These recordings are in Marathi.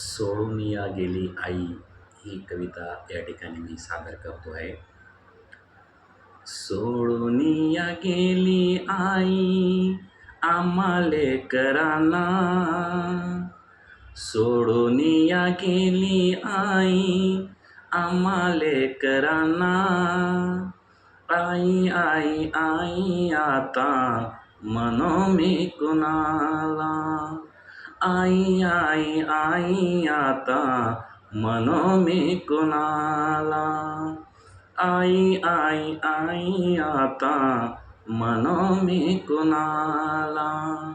सोडून या गेली आई ही कविता या ठिकाणी मी सादर करतो आहे. सोडून या गेली आई आम्हाले कराना. सोडून या गेली आई आम्हाले कराना. आई आई आई आता मनो मी कुणाला? आई आई आई आता मनो मी कुणाला? आई आई आई आता मनो मी कुणाला?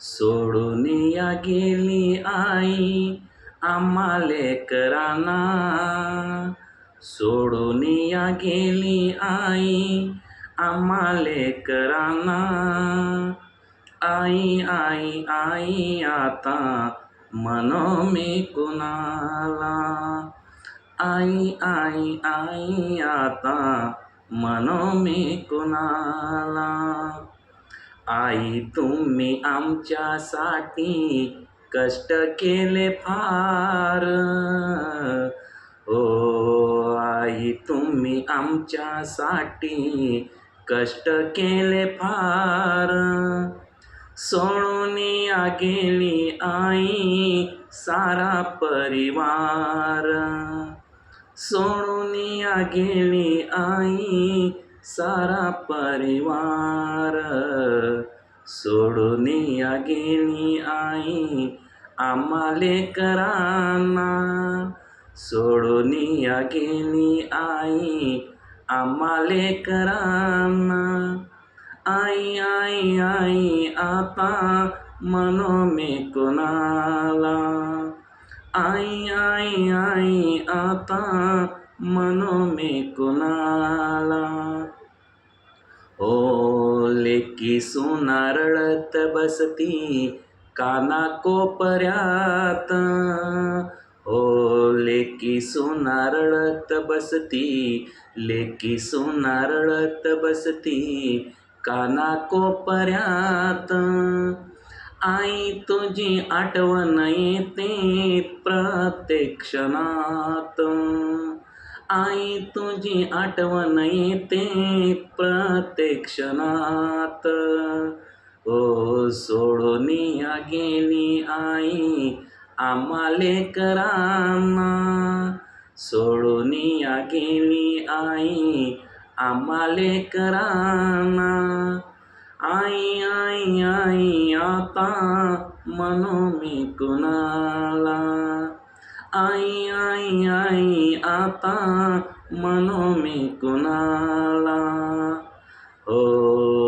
सोडून या गेली आई आम्हा कराना सोडून या गेली आई आम्हा कराना आई आई आई आता मनो मी कुणाला? आई आई आई आता मनो मी कुणाला? आई तुम्ही आमच्यासाठी कष्ट केले फार. ओ आई तुम्ही आमच्यासाठी कष्ट केले फार. सोडून गेली आई सारा परिवार। सोडून गेली आई सारा परिवार। सोडून गेली आई आम्हाले कराना। सोडून गेली आई आम्हाले कराना। आई आई आई आता मनो मी कोणाला? आई आई आई आता मनो मी कुणाला? ओ लेकी सुना रडत बसती काना कोपऱ्यात. ओ लेकी सुना रडत बसती लेकी सुना बसती काना कोपऱ्यात आई तुझी आठवण येते प्रत्येक क्षणात आई तुझी आठवण येते प्रत्येक क्षणात ओ हो, सोडून या गेली आई आम्हाले कराना सोडून या गेली आई आम्हाले कराना। आई आई आई आता मनो मी कुणाला। आई आई आई आता मनो मी कुणाला। ओ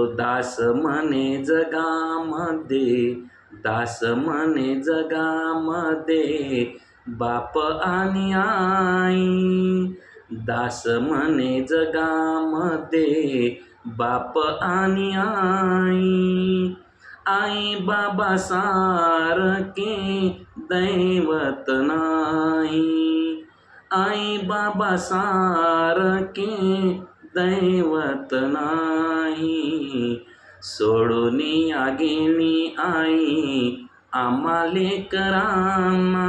दास म्हणे जगामध्ये दास म्हणे जगामध्ये बाप आणि आई। दास म्हणे जगामध्ये बाप आणि आई. आई बाबा सारखे दैवत नाही. आई बाबा सारखे दैवत नाही. सोडून आगेनी आई आम्हाले कराना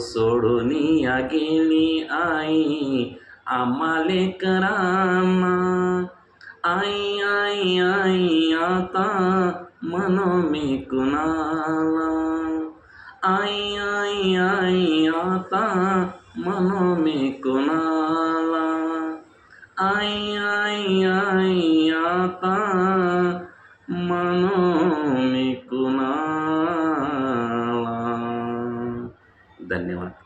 ओ सोडून या गेली आई आम्हाले कराना आई आई आई आता मनो मी कुणाला. आई आई आई आता मनो मी कुणाला. आई आई आई धन्यवाद